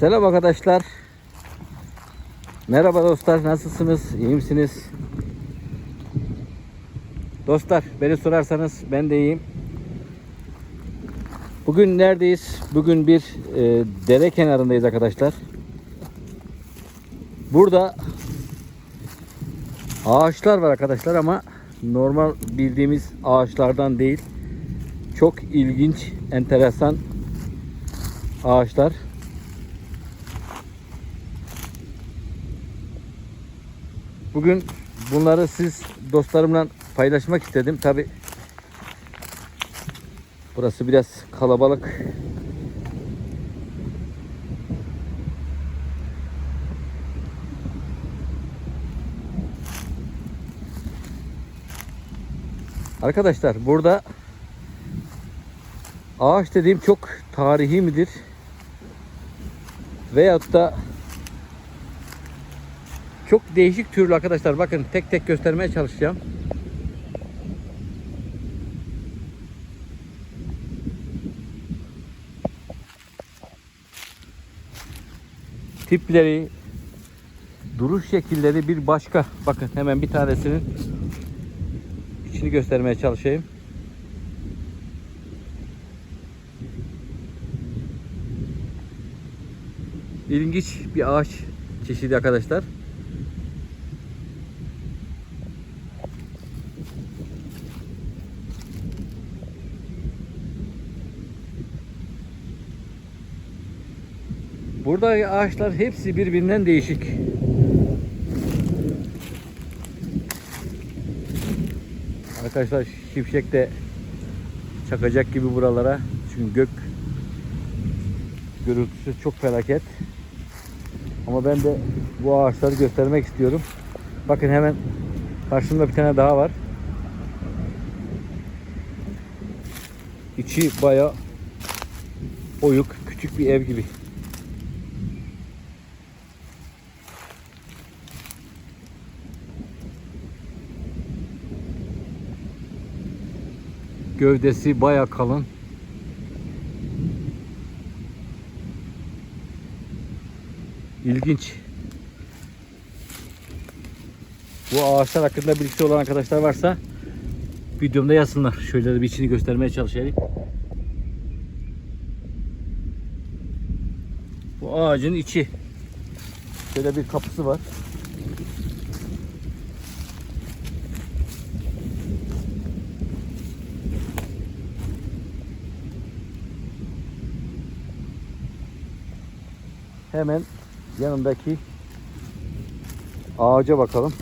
Selam arkadaşlar. Merhaba dostlar. Nasılsınız? İyi misiniz? Dostlar beni sorarsanız ben de iyiyim. Bugün neredeyiz? Bugün bir e, dere kenarındayız arkadaşlar. Burada ağaçlar var arkadaşlar ama normal bildiğimiz ağaçlardan değil. Çok ilginç, enteresan ağaçlar. Bugün bunları siz dostlarımla paylaşmak istedim. Tabi burası biraz kalabalık. Arkadaşlar burada ağaç dediğim çok tarihi midir? Veyahut da çok değişik türlü arkadaşlar. Bakın tek tek göstermeye çalışacağım. Tipleri, duruş şekilleri bir başka. Bakın hemen bir tanesinin içini göstermeye çalışayım. İlginç bir ağaç çeşidi arkadaşlar. Burada ağaçlar hepsi birbirinden değişik. Arkadaşlar şimşek de çakacak gibi buralara. Çünkü gök gürültüsü çok felaket. Ama ben de bu ağaçları göstermek istiyorum. Bakın hemen karşımda bir tane daha var. İçi baya oyuk, küçük bir ev gibi. Gövdesi baya kalın. İlginç. Bu ağaçlar hakkında bilgisi olan arkadaşlar varsa videomda yazsınlar. Şöyle de bir içini göstermeye çalışayım. Bu ağacın içi. Şöyle bir kapısı var. Hemen yanındaki ağaca bakalım.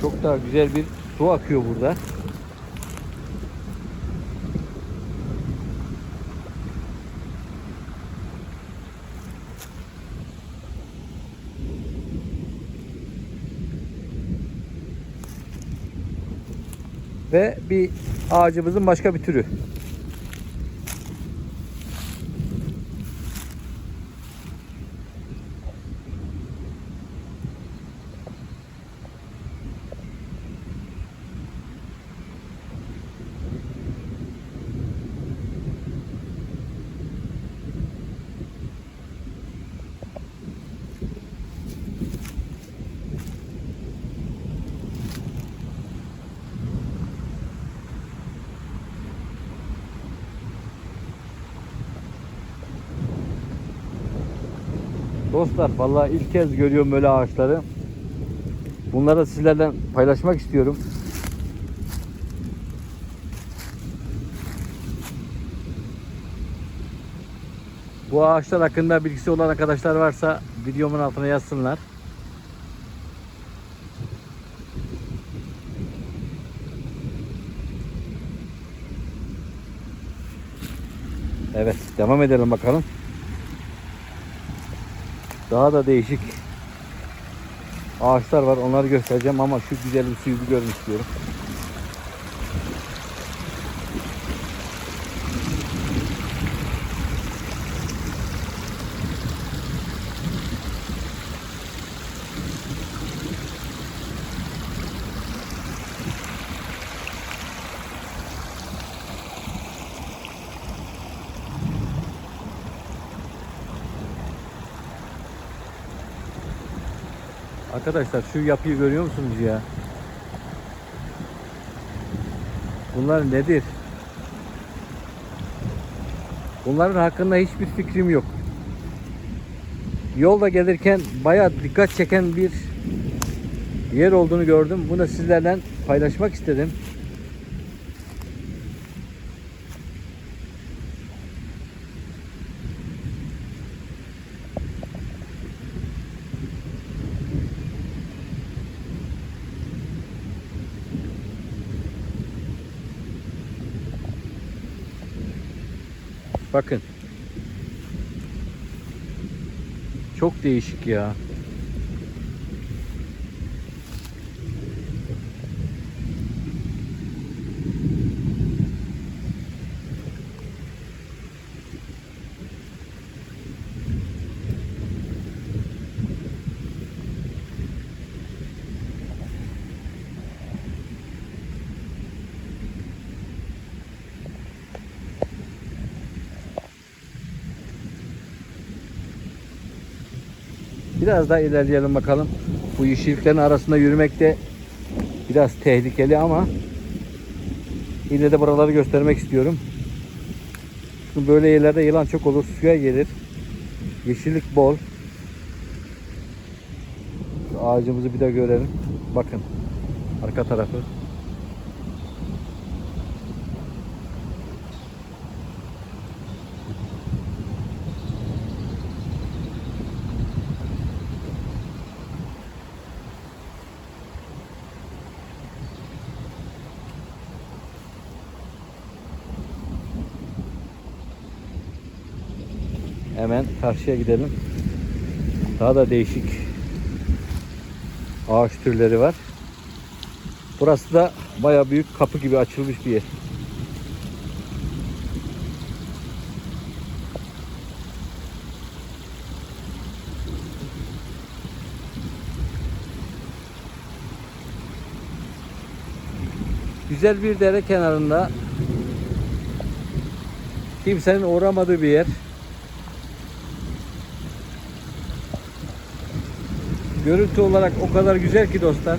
Çok daha güzel bir su akıyor burada. Ve bir ağacımızın başka bir türü. Dostlar vallahi ilk kez görüyorum böyle ağaçları. Bunları sizlerle paylaşmak istiyorum. Bu ağaçlar hakkında bilgisi olan arkadaşlar varsa videomun altına yazsınlar. Evet devam edelim bakalım. Daha da değişik ağaçlar var. Onları göstereceğim ama şu güzel bir suyu bir görün istiyorum. Arkadaşlar şu yapıyı görüyor musunuz ya? Bunlar nedir? Bunların hakkında hiçbir fikrim yok. Yolda gelirken bayağı dikkat çeken bir yer olduğunu gördüm. Bunu da sizlerle paylaşmak istedim. Bakın. Çok değişik ya. Biraz daha ilerleyelim bakalım. Bu yeşilliklerin arasında yürümek de biraz tehlikeli ama yine de buraları göstermek istiyorum. Çünkü böyle yerlerde yılan çok olur. Suya gelir. Yeşillik bol. Şu ağacımızı bir de görelim. Bakın. Arka tarafı. Hemen karşıya gidelim. Daha da değişik ağaç türleri var. Burası da baya büyük kapı gibi açılmış bir yer. Güzel bir dere kenarında kimsenin uğramadığı bir yer. Görüntü olarak o kadar güzel ki dostlar.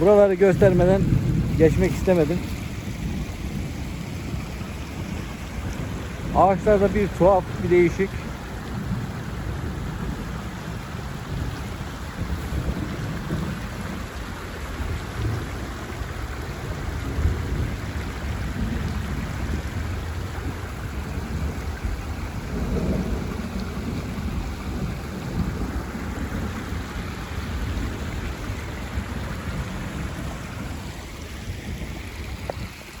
Buraları göstermeden geçmek istemedim. Ağaçlarda bir tuhaf, bir değişik.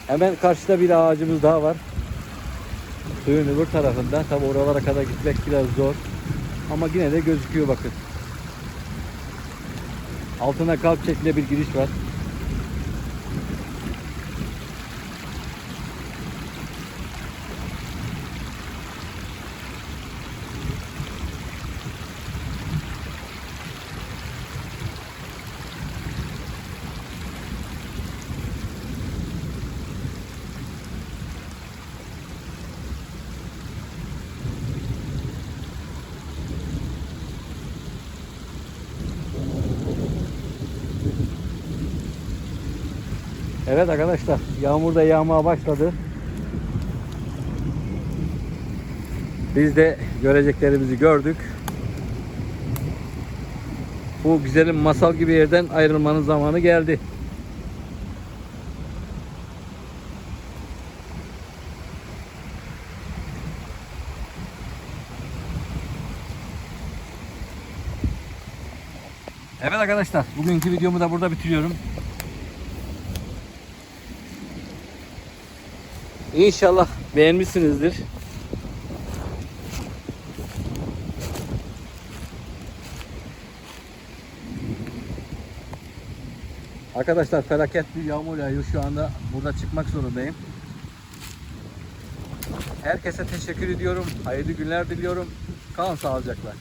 Hemen karşıda bir ağacımız daha var. Suyun öbür tarafında. Tabi oralara kadar gitmek biraz zor. Ama yine de gözüküyor bakın. Altına kalp şeklinde bir giriş var. Evet arkadaşlar yağmur da yağmaya başladı. Biz de göreceklerimizi gördük. Bu güzelim masal gibi yerden ayrılmanın zamanı geldi. Evet arkadaşlar bugünkü videomu da burada bitiriyorum. İnşallah beğenmişsinizdir. Arkadaşlar felaket bir yağmur yağıyor şu anda burada çıkmak zorundayım. Herkese teşekkür ediyorum. Hayırlı günler diliyorum. Kalın sağlıcakla.